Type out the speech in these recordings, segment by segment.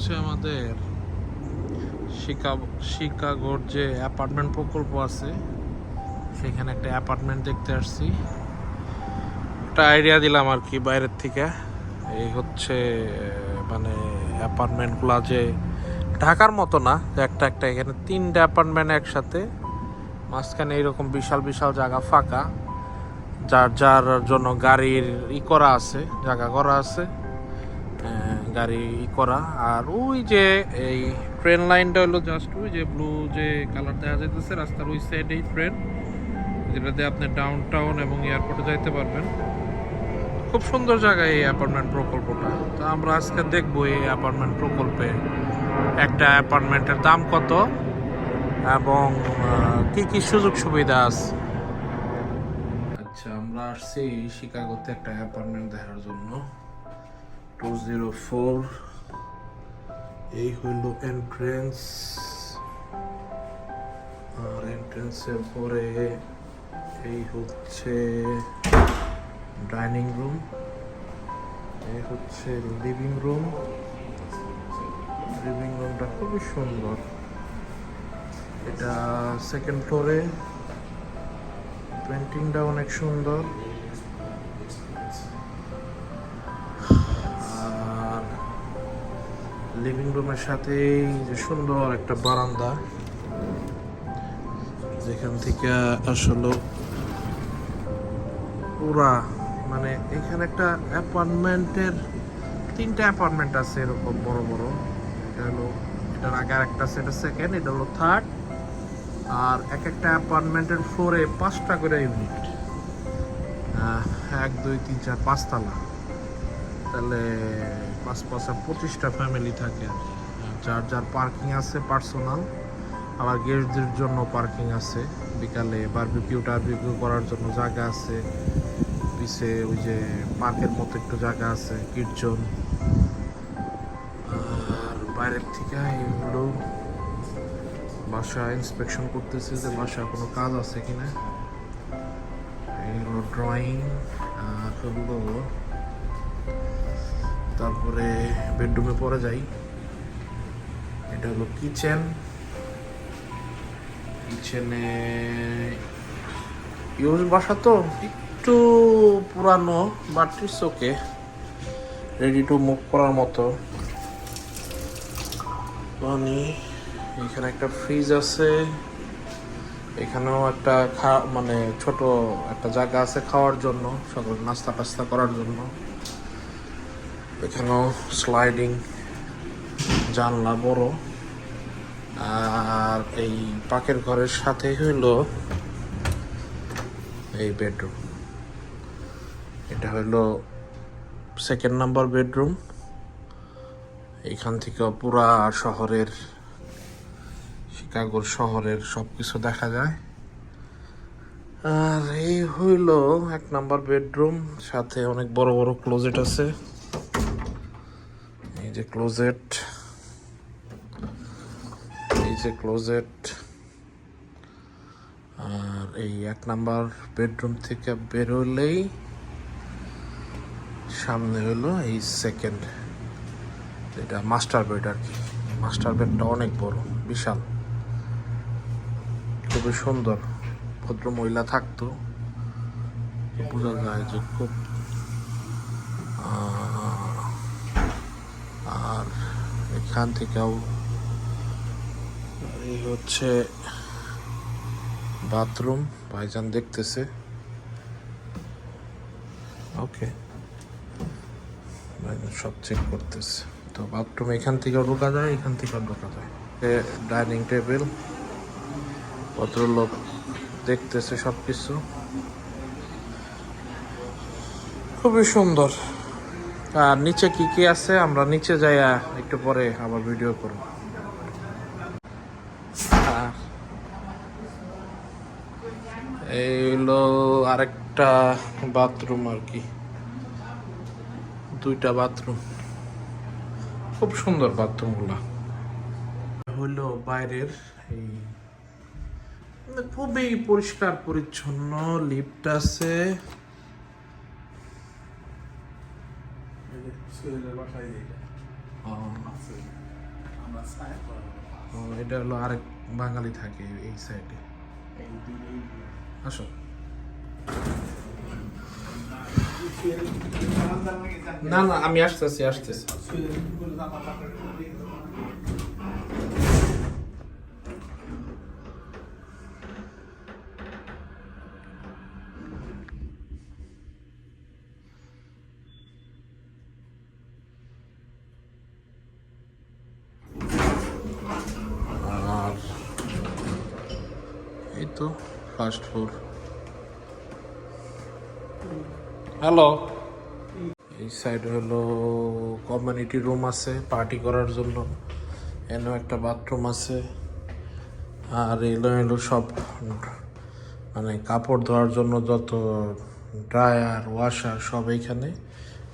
হচ্ছে আমাদের শিকা- শিকাগোর যে অ্যাপার্টমেন্ট প্রকল্প আছে, সেখানে একটা অ্যাপার্টমেন্ট দেখতে আসছি। একটা আইডিয়া দিলাম আর কি বাইরের থেকে। এই হচ্ছে মানে অ্যাপার্টমেন্টগুলো যে ঢাকার মতো না একটা একটা, এখানে তিনটা অ্যাপার্টমেন্ট একসাথে। মাঝখানে এরকম বিশাল বিশাল জায়গা ফাঁকা। যার যার জন্য গাড়ির ই করা আছে, জায়গা করা আছে। গাড়ি করা। আর ওই যে এই ট্রেন লাইনটা হলো জাস্ট ওই যে ব্লু যে কালার দেখা যাইতেছে, রাস্তার ওই সাইডেই ট্রেন যেটাতে আপনি ডাউন টাউন এবং এয়ারপোর্টে যাইতে পারবেন। খুব সুন্দর জায়গায় এই অ্যাপার্টমেন্ট প্রকল্পটা। তো আমরা আজকে দেখব এই অ্যাপার্টমেন্ট প্রকল্পে একটা অ্যাপার্টমেন্টের দাম কত এবং কি কি সুযোগ সুবিধা আছে। আচ্ছা আমরা আসছি শিকাগোতে একটা অ্যাপার্টমেন্ট দেখার জন্য। টু জিরো ফোর এই হইল এন্ট্রেন্স আর এন্ট্রেন্সের পরে এই হচ্ছে ডাইনিং রুম এই হচ্ছে লিভিং রুম লিভিং রুমটা খুবই সুন্দর। এটা সেকেন্ড ফ্লোরে পেন্টিংটা অনেক সুন্দর। লিভিং রুমের সাথেই যে সুন্দর একটা বারান্দা, যেখান থেকে আসলে পুরা মানে এখানে একটা অ্যাপার্টমেন্টের, তিনটা অ্যাপার্টমেন্ট আছে এরকম বড় বড়। এটা হলো, এটার আগে আর একটা এটা সেকেন্ড এটা হলো থার্ড আর এক একটা অ্যাপার্টমেন্টের ফ্লোরে পাঁচটা করে ইউনিট এক, দুই, তিন, চার, পাঁচতলা। তাহলে পাঁচটা পঁচিশটা ফ্যামিলি থাকে। যার যার পার্কিং আছে পার্সোনাল আবার গেস্টদের জন্য পার্কিং আছে। বিকালে বারবিকিউ টারবিকিউ করার জন্য জায়গা আছে। পিছে ওই যে পার্কের মতো একটু জায়গা আছে কীর্জন আর বাইরের থেকে এগুলো বাসা ইন্সপেকশন করতেছে যে বাসা কোনো কাজ আছে কিনা। এগুলো ড্রয়িং আর তারপরে বেডরুমে পরে যাই। এটা হলো কিচেন। কিচেনে ইউজ বাসা তো একটু পুরানো but it's okay ready to move করার মতো। মানে এখানে একটা ফ্রিজ আছে। এখানেও একটা খা মানে ছোট একটা জায়গা আছে খাওয়ার জন্য, সকল নাস্তা টাস্তা করার জন্য। এখানেও স্লাইডিং জানলা বড়। আর এই পাকের ঘরের সাথে হইল এই বেডরুম এটা হইল সেকেন্ড নাম্বার বেডরুম এখান থেকে পুরা শহরের, শিকাগোর শহরের সব কিছু দেখা যায়। আর এই হইল এক নাম্বার বেডরুম সাথে অনেক বড় বড় ক্লোজেট আছে। যে ক্লোজেট, এই যে ক্লোজেট, আর এই এক নাম্বার বেডরুম থেকে বেরোলেই সামনে হলো এই সেকেন্ড এটা মাস্টার বেড আর কি। মাস্টার বেডটা অনেক বড়, বিশাল। খুবই সুন্দর। ভদ্র মহিলা থাকতো। বোঝা যায় যে খুব আহ, আর এখান থেকেও এই হচ্ছে বাথরুম, ভাইজান দেখতেছে। ওকে। সব চেক করতেছে। তো বাথরুম এখান থেকেও ঢোকা যায়, এখান থেকেও ঢোকা যায়। ডাইনিং টেবিল ভদ্রলোক দেখতেছে সব কিছু খুবই সুন্দর। আর নিচে কি কি আছে? আমরা নিচে যাই একটু পরে আবার ভিডিও করব। আর এই হলো আরেকটা বাথরুম আর কি। দুইটা বাথরুম খুব সুন্দর বাথরুমগুলা হইল বাইরের এই খুবই পরিষ্কার পরিচ্ছন্ন লিফট আছে। বাসায় যেটা ও, এটা হলো আরেক বাঙালি থাকে এই সাইডে আসো। না না আমি আসতেছি আসতেছি। ফার্স্ট ফ্লোর হ্যালো এই সাইড হলো কমিউনিটি রুম আছে পার্টি করার জন্য। এখানেও একটা বাথরুম আছে আর এলো এলো সব মানে কাপড় ধোয়ার জন্য যত ড্রায়ার ওয়াশার সব এইখানে।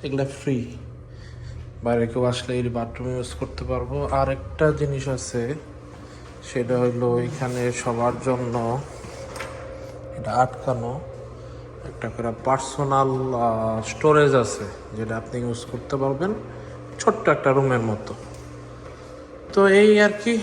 এগুলা ফ্রি বাইরে কেউ আসলে এই বাথরুম ইউজ করতে পারব। আর একটা জিনিস আছে সেটা হলো এখানে সবার জন্য এটা আটকানো। একটা করে পার্সোনাল স্টোরেজ আছে যেটা আপনি ইউজ করতে পারবেন ছোট্ট একটা রুমের মতো। তো এই আর কি